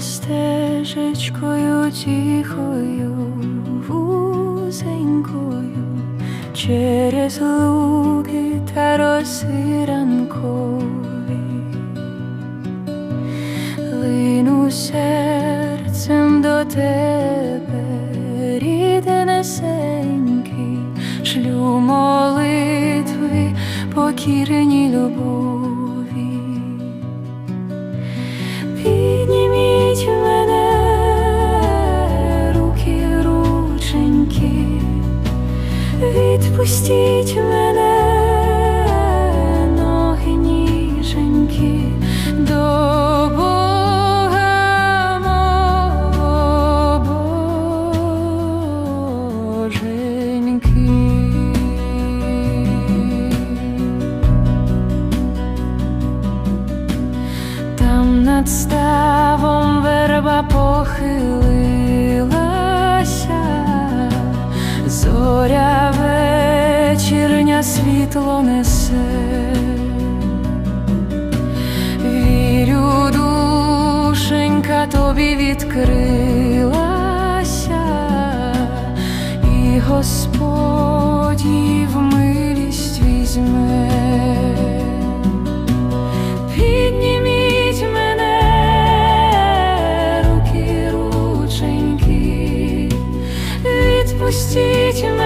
стежечкою тихою, вузенькою, через луки та роси лину серцем до тебе, ріднесенький, шлю молитви покірні любові. Відпустіть мене, ноги ніженьки, до Бога мого боженьки. Там над ставом верба похилилася, зоря Світло несе, вірю, душенька тобі відкрилася, і Господь в милість візьме. Підніміть мене, руки, рученьки, відпустіть мене.